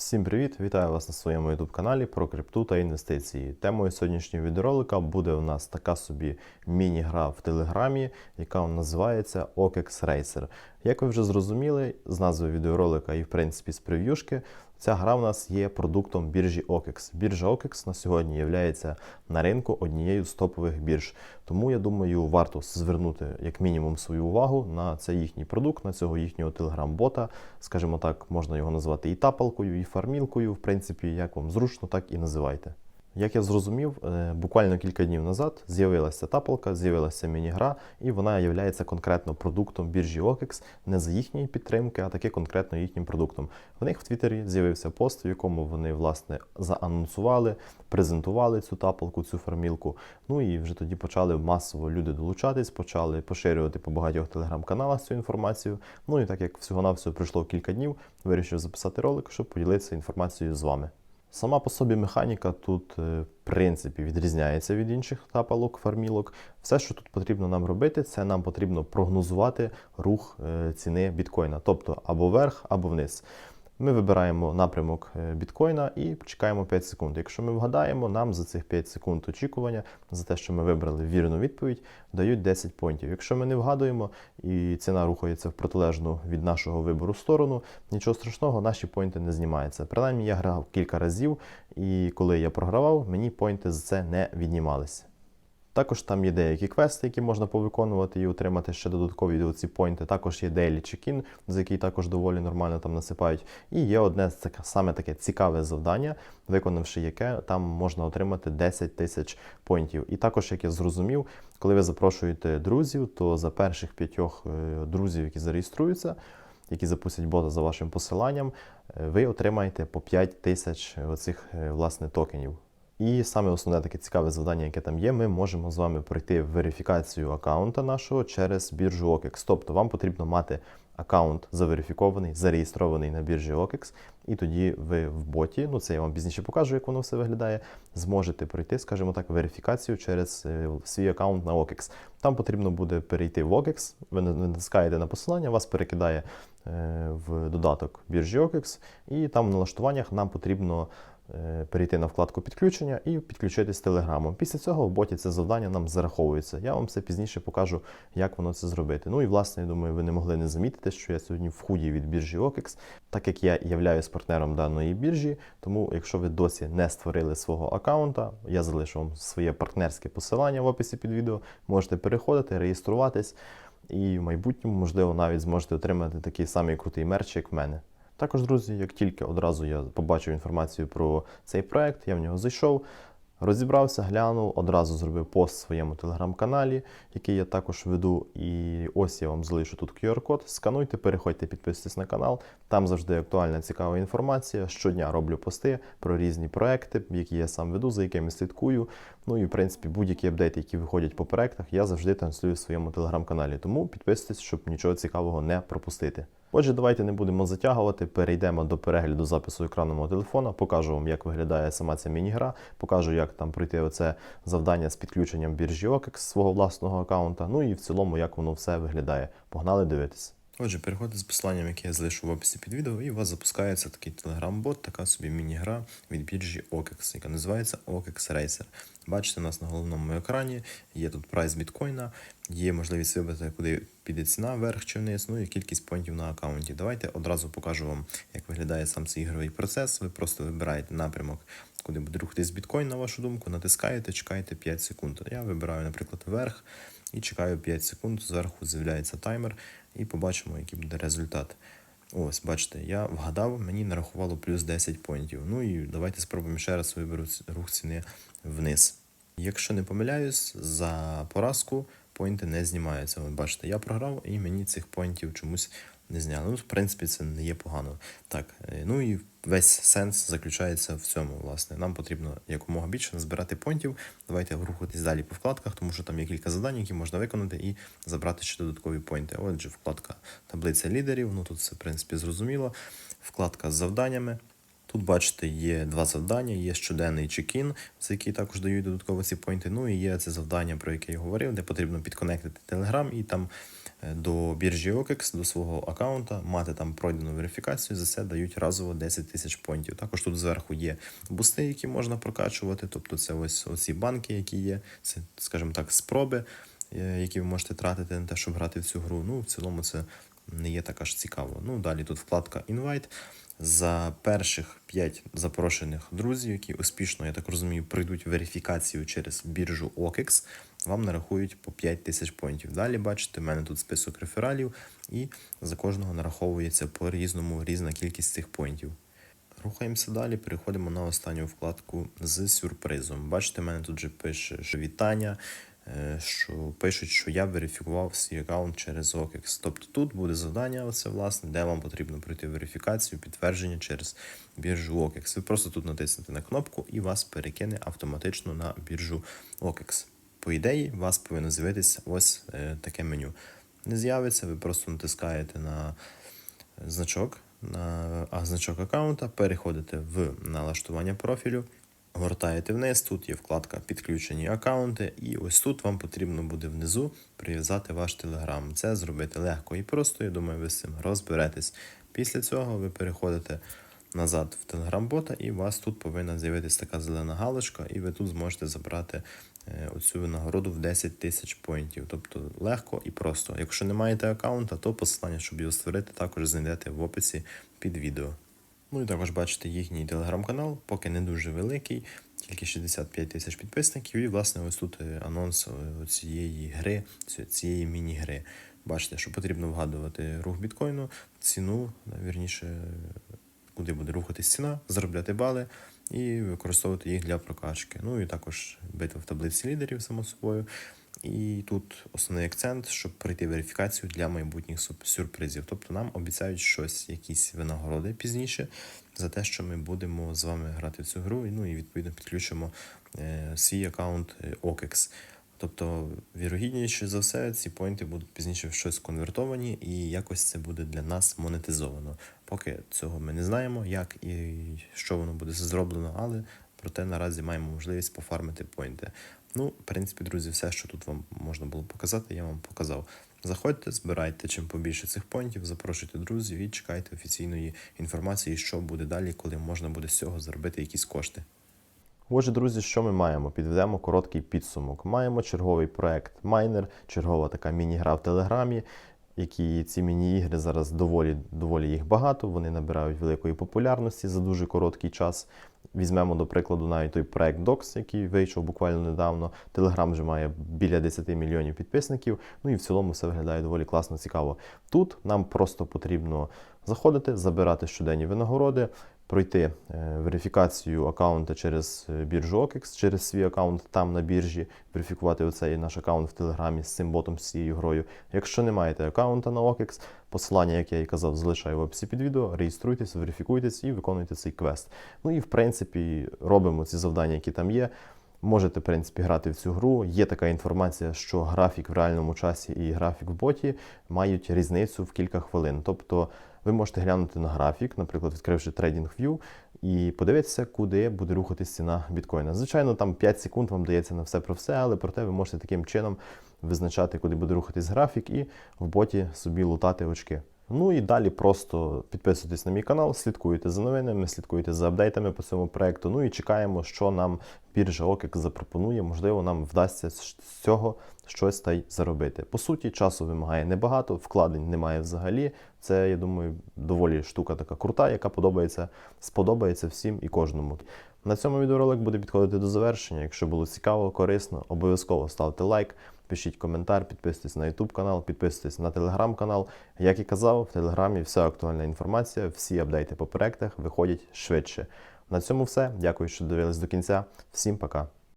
Всім привіт! Вітаю вас на своєму YouTube каналі про крипту та інвестиції. Темою сьогоднішнього відеоролика буде у нас така собі міні-гра в Телеграмі, яка називається OKEX Racer. Як ви вже зрозуміли з назви відеоролика і в принципі з прев'юшки, ця гра в нас є продуктом біржі OKEX. Біржа OKEX на сьогодні є на ринку однією з топових бірж. Тому я думаю, варто звернути як мінімум свою увагу на цей їхній продукт, на цього їхнього телеграм-бота. Скажімо так, можна його назвати і тапалкою, і фармілкою. В принципі, як вам зручно, так і називайте. Як я зрозумів, е, буквально кілька днів назад з'явилася тапалка, з'явилася міні-гра, і вона є конкретно продуктом біржі OKEX, не за їхньої підтримки, а таки конкретно їхнім продуктом. В них в Твіттері з'явився пост, в якому вони власне заанонсували, презентували цю тапалку, цю фармілку. Ну і вже тоді почали масово люди долучатись, почали поширювати по багатьох телеграм-каналах цю інформацію. Ну і так як всього-навсього пройшло кілька днів, вирішив записати ролик, щоб поділитися інформацією з вами. Сама по собі механіка тут, е, в принципі, відрізняється від інших тапалок, фармілок. Все, що тут потрібно нам робити, це нам потрібно прогнозувати рух е, ціни біткоїна, тобто або вверх, або вниз. Ми вибираємо напрямок е, біткоїна і чекаємо 5 секунд. Якщо ми вгадаємо, нам за цих 5 секунд очікування, за те, що ми вибрали вірну відповідь, дають 10 понтів. Якщо ми не вгадуємо і ціна рухається в протилежну від нашого вибору сторону, нічого страшного, наші поінти не знімаються. Принаймні я грав кілька разів, і коли я програвав, мені поінти за це не віднімалися. Також там є деякі квести, які можна повиконувати і отримати ще додаткові ці поінти. Також є Daily Check-in, за який також доволі нормально там насипають. І є одне саме таке цікаве завдання, виконавши яке там можна отримати 10 тисяч поінтів. І також, як я зрозумів, коли ви запрошуєте друзів, то за перших п'ятьох е, друзів, які зареєструються, які запустять бота за вашим посиланням, е, ви отримаєте по 5 тисяч оцих е, власне токенів. І саме основне таке цікаве завдання, яке там є, ми можемо з вами пройти верифікацію аккаунта нашого через біржу OKEX. Тобто вам потрібно мати аккаунт заверифікований, зареєстрований на біржі OKEX, і тоді ви в боті, ну це я вам пізніше покажу, як воно все виглядає, зможете пройти, скажімо так, верифікацію через е, свій аккаунт на OKEX. Там потрібно буде перейти в OKEX, ви натискаєте на посилання, вас перекидає е, в додаток біржі OKEX, і там в налаштуваннях нам потрібно. Е, перейти на вкладку підключення і підключитись телеграмом. Після цього в боті це завдання нам зараховується. Я вам все пізніше покажу, як воно це зробити. Ну і власне, я думаю, ви не могли не замітити, що я сьогодні в худі від біржі OKEX, так як я являюсь партнером даної біржі. Тому, якщо ви досі не створили свого аккаунта, я залишу вам своє партнерське посилання в описі під відео. Можете переходити, реєструватись. І в майбутньому, можливо, навіть зможете отримати такий самий крутий мерч, як в мене. Також, друзі, як тільки одразу я побачив інформацію про цей проект, я в нього зайшов, розібрався, глянув, одразу зробив пост в своєму телеграм-каналі, який я також веду. І ось я вам залишу тут QR-код. Скануйте, переходьте, підписуйтесь на канал. Там завжди актуальна, цікава інформація. Щодня роблю пости про різні проекти, які я сам веду, за якими слідкую. Ну і в принципі будь-які апдейти, які виходять по проектах, я завжди транслюю в своєму телеграм-каналі. Тому підписуйтесь, щоб нічого цікавого не пропустити. Отже, давайте не будемо затягувати, перейдемо до перегляду запису екрану мого телефона, покажу вам, як виглядає сама ця міні-гра, покажу, як там пройти оце завдання з підключенням біржі OKEX свого власного аккаунта, ну і в цілому, як воно все виглядає. Погнали дивитися. Отже, переходите з посиланням, яке я залишу в описі під відео, і у вас запускається такий телеграм-бот, така собі міні-гра від біржі OKEX, яка називається OKEX Racer. Бачите, у нас на головному екрані є тут прайс біткоїна, є можливість вибрати, куди піде ціна вверх чи вниз, ну і кількість понтів на аккаунті. Давайте одразу покажу вам, як виглядає сам цей ігровий процес. Ви просто вибираєте напрямок, куди буде рухатись біткоін, на вашу думку, натискаєте, чекаєте 5 секунд. Я вибираю, наприклад, вверх і чекаю 5 секунд. Зверху з'являється таймер, і побачимо, який буде результат. Ось, бачите, я вгадав, мені нарахувало плюс 10 понтів. Ну і давайте спробуємо ще раз виберу рух ціни вниз. Якщо не помиляюсь, за поразку поінти не знімаються. Ви бачите, я програв і мені цих поінтів чомусь не зняли. Ну, в принципі, це не є погано. Так, е, ну і весь сенс заключається в цьому. Власне, нам потрібно якомога більше назбирати понтів. Давайте рухатись далі по вкладках, тому що там є кілька завдань, які можна виконати і забрати ще додаткові поінти. Отже, вкладка таблиця лідерів. Ну тут все в принципі зрозуміло. Вкладка з завданнями. Тут, бачите, є два завдання, є щоденний чекін, за який також дають додатково ці поінти. Ну і є це завдання, про яке я говорив, де потрібно підконектити Telegram і там до біржі OKEX, до свого аккаунта, мати там пройдену верифікацію, за це дають разово 10 тисяч понтів. Також тут зверху є бусти, які можна прокачувати. Тобто це ось оці банки, які є, це, скажімо так, спроби, е, які ви можете тратити на те, щоб грати в цю гру. Ну, в цілому це не є так аж цікаво. Ну, далі тут вкладка Invite. За перших 5 запрошених друзів, які успішно, я так розумію, пройдуть верифікацію через біржу OKEX, вам нарахують по 5 тисяч поінтів. Далі бачите, в мене тут список рефералів, і за кожного нараховується по різному різна кількість цих поінтів. Рухаємося далі, переходимо на останню вкладку з сюрпризом. Бачите, в мене тут же пише, що вітання, що пишуть, що я верифікував свій аккаунт через OKEX. Тобто тут буде завдання, оце, власне, де вам потрібно пройти верифікацію, підтвердження через біржу OKEX. Ви просто тут натиснете на кнопку і вас перекине автоматично на біржу OKEX. По ідеї, у вас повинно з'явитися ось е, таке меню. Не з'явиться, ви просто натискаєте на значок, на а, значок аккаунта, переходите в налаштування профілю, гортаєте вниз, тут є вкладка Підключені аккаунти, і ось тут вам потрібно буде внизу прив'язати ваш телеграм. Це зробити легко і просто, я думаю, ви з цим розберетесь. Після цього ви переходите назад в телеграм-бота, і у вас тут повинна з'явитися така зелена галочка, і ви тут зможете забрати е, оцю винагороду в 10 тисяч поінтів. Тобто легко і просто. Якщо не маєте аккаунта, то посилання, щоб його створити, також знайдете в описі під відео. Ну і також бачите їхній телеграм-канал, поки не дуже великий, тільки 65 тисяч підписників. І, власне, ось тут е, анонс е, цієї гри, цієї міні-гри. Бачите, що потрібно вгадувати рух біткоїну, ціну, вірніше, куди буде рухатись ціна, заробляти бали і використовувати їх для прокачки. Ну і також битва в таблиці лідерів, само собою. І тут основний акцент, щоб пройти верифікацію для майбутніх сюрпризів. Тобто нам обіцяють щось, якісь винагороди пізніше за те, що ми будемо з вами грати в цю гру. Ну і відповідно підключимо е, свій аккаунт е, OKEX. Тобто, вірогідніше за все, ці поінти будуть пізніше в щось конвертовані, і якось це буде для нас монетизовано. Поки цього ми не знаємо, як і що воно буде зроблено, але проте наразі маємо можливість пофармити поінти. Ну, в принципі, друзі, все, що тут вам можна було показати, я вам показав. Заходьте, збирайте чим побільше цих поінтів, запрошуйте друзів і чекайте офіційної інформації, що буде далі, коли можна буде з цього заробити якісь кошти. Отже, друзі, що ми маємо? Підведемо короткий підсумок. Маємо черговий проект Майнер, чергова така міні-гра в Телеграмі, які ці міні-ігри зараз доволі, доволі їх багато, вони набирають великої популярності за дуже короткий час. Візьмемо, до прикладу, навіть той проект Docs, який вийшов буквально недавно. Телеграм вже має біля 10 мільйонів підписників. Ну і в цілому все виглядає доволі класно, цікаво. Тут нам просто потрібно заходити, забирати щоденні винагороди, пройти е, верифікацію аккаунта через е, біржу OKEX, через свій аккаунт там на біржі, верифікувати оцей наш аккаунт в Телеграмі з цим ботом, з цією грою. Якщо не маєте аккаунта на OKEX, посилання, як я і казав, залишаю в описі під відео. Реєструйтесь, верифікуйтесь і виконуйте цей квест. Ну і в принципі робимо ці завдання, які там є. Можете, в принципі, грати в цю гру. Є така інформація, що графік в реальному часі і графік в боті мають різницю в кілька хвилин. Тобто ви можете глянути на графік, наприклад, відкривши TradingView, і подивитися, куди буде рухатись ціна біткоїна. Звичайно, там 5 секунд вам дається на все про все, але проте ви можете таким чином визначати, куди буде рухатись графік, і в боті собі лутати очки. Ну і далі просто підписуйтесь на мій канал, слідкуйте за новинами, слідкуйте за апдейтами по цьому проекту. Ну і чекаємо, що нам біржа OKEX запропонує. Можливо, нам вдасться з цього щось та й заробити. По суті, часу вимагає небагато, вкладень немає взагалі. Це, я думаю, доволі штука така крута, яка подобається, сподобається всім і кожному. На цьому відеоролик буде підходити до завершення. Якщо було цікаво, корисно, обов'язково ставте лайк. Пишіть коментар, підписуйтесь на YouTube канал, підписуйтесь на Telegram канал. Як і казав, в Телеграмі вся актуальна інформація, всі апдейти по проектах виходять швидше. На цьому все. Дякую, що дивились до кінця. Всім пока.